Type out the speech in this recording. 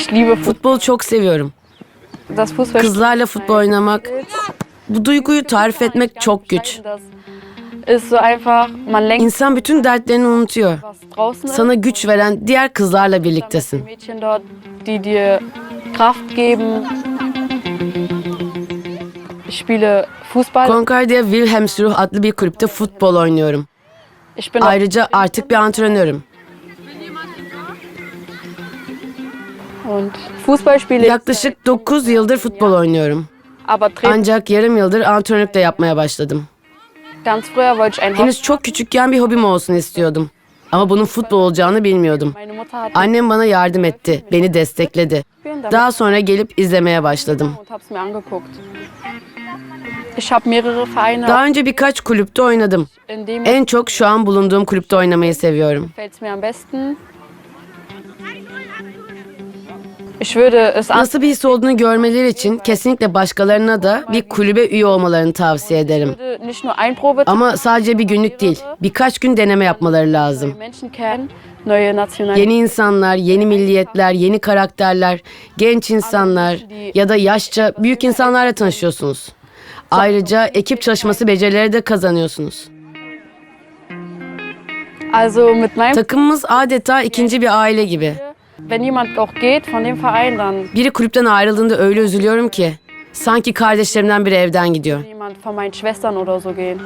Ich liebe. Futbolu çok seviyorum. Kızlarla futbol oynamak, bu duyguyu tarif etmek çok güç. İnsan bütün dertlerini unutuyor. Sana güç veren diğer kızlarla birliktesin. Concordia Wilhelmsruh adlı bir kulüpte futbol oynuyorum. Ayrıca artık bir antrenörüm. Yaklaşık 9 yıldır futbol oynuyorum. Ancak yarım yıldır antrenörlük de yapmaya başladım. Henüz çok küçükken bir hobim olsun istiyordum. Ama bunun futbol olacağını bilmiyordum. Annem bana yardım etti, beni destekledi. Daha sonra gelip izlemeye başladım. Daha önce birkaç kulüpte oynadım. En çok şu an bulunduğum kulüpte oynamayı seviyorum. Nasıl bir his olduğunu görmeleri için kesinlikle başkalarına da bir kulübe üye olmalarını tavsiye ederim. Ama sadece bir günlük değil, birkaç gün deneme yapmaları lazım. Yeni insanlar, yeni milliyetler, yeni karakterler, genç insanlar ya da yaşça büyük insanlarla tanışıyorsunuz. Ayrıca ekip çalışması becerileri de kazanıyorsunuz. Takımımız adeta ikinci bir aile gibi. Wenn jemand auch geht von dem Verein, dann Biri kulüpten ayrıldığında öyle üzülüyorum ki. Sanki kardeşlerimden biri evden gidiyor. jemand von meinen Schwestern oder so gehen.